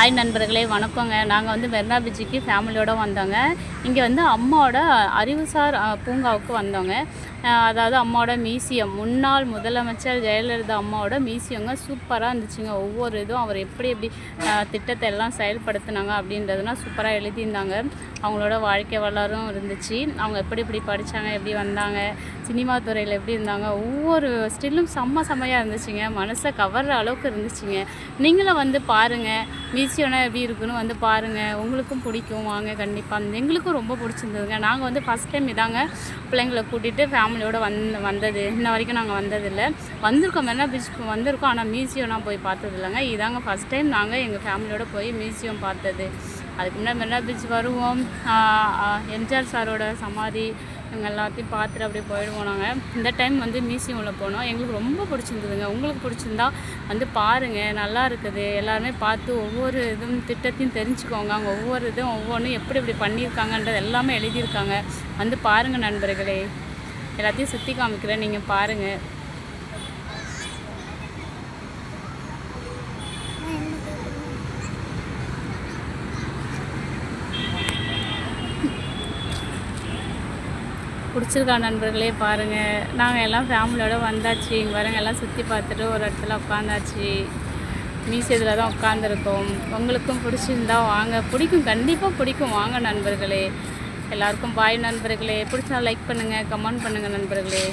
Hi நண்பர்களே வணக்கங்க. நாங்கள் வந்து மெர்னா பீச்சுக்கு ஃபேமிலியோடு வந்தோங்க. இங்கே வந்து அம்மாவோட அறிவுசார் பூங்காவுக்கு வந்தோங்க. அதாவது அம்மாவோட மியூசியம். முன்னாள் முதலமைச்சர் ஜெயலலிதா அம்மாவோட மியூசியங்க சூப்பராக இருந்துச்சுங்க. ஒவ்வொரு இதுவும் அவர் எப்படி எப்படி திட்டத்தை எல்லாம் செயல்படுத்தினாங்க அப்படின்றதுலாம் சூப்பராக எழுதியிருந்தாங்க. அவங்களோட வாழ்க்கை வரலாறும் இருந்துச்சு. அவங்க எப்படி எப்படி படித்தாங்க எப்படி வந்தாங்க சினிமா துறையில் எப்படி இருந்தாங்க ஒவ்வொரு ஸ்டில்லும் செம்ம செம்மையாக இருந்துச்சுங்க. மனசை கவர்ற அளவுக்கு இருந்துச்சுங்க. நீங்களும் வந்து பாருங்கள் மியூசியம்னா எப்படி இருக்குன்னு வந்து பாருங்கள் உங்களுக்கும் பிடிக்கும். வாங்க கண்டிப்பாக எங்களுக்கும் ரொம்ப பிடிச்சிருந்ததுங்க. நாங்கள் வந்து ஃபஸ்ட் டைம் இதாங்க பிள்ளைங்களை கூட்டிகிட்டு ஃபேமிலியோடு வந் வந்தது. இன்ன வரைக்கும் நாங்கள் வந்ததில்லை. வந்திருக்கோம். மெரினா பீச் வந்திருக்கோம். ஆனால் மியூசியம்லாம் போய் பார்த்தது இல்லைங்க இதாங்க ஃபஸ்ட் டைம் நாங்கள் எங்கள் ஃபேமிலியோடு போய் மியூசியம் பார்த்தது. அதுக்கு முன்னாடி மெரினா பீச் வருவோம். எம்ஜிஆர் சாரோட சமாதி இவங்க எல்லாத்தையும் பார்த்துட்டு அப்படியே போயிடுவோம் நாங்கள் இந்த டைம் வந்து மியூசியம் உள்ள போனோம். எங்களுக்கு ரொம்ப பிடிச்சிருந்ததுங்க. உங்களுக்கு பிடிச்சிருந்தா வந்து பாருங்கள் நல்லா இருக்குது. எல்லாருமே பார்த்து ஒவ்வொரு இதுவும் திட்டத்தையும் தெரிஞ்சுக்கோங்க. அவங்க ஒவ்வொரு இதுவும் ஒவ்வொன்றும் எப்படி இப்படி பண்ணியிருக்காங்கன்றது எல்லாமே எழுதியிருக்காங்க. வந்து பாருங்கள் நண்பர்களே. எல்லாத்தையும் சுற்றி காமிக்கிறேன். நீங்கள் பாருங்கள் பிடிச்சிருக்கா நண்பர்களே பாருங்கள் நாங்கள் எல்லாம் ஃபேமிலியோடு வந்தாச்சு. இங்கே வரங்க எல்லாம் சுற்றி பார்த்துட்டு ஒரு இடத்துல உட்காந்தாச்சு. மியூசியத்தில் தான் உட்காந்துருக்கோம் உங்களுக்கும் பிடிச்சிருந்தா வாங்க. பிடிக்கும் கண்டிப்பாக பிடிக்கும். வாங்க நண்பர்களே. எல்லாருக்கும் பாய் நண்பர்களே. பிடிச்சா லைக் பண்ணுங்கள் கமெண்ட் பண்ணுங்கள் நண்பர்களே.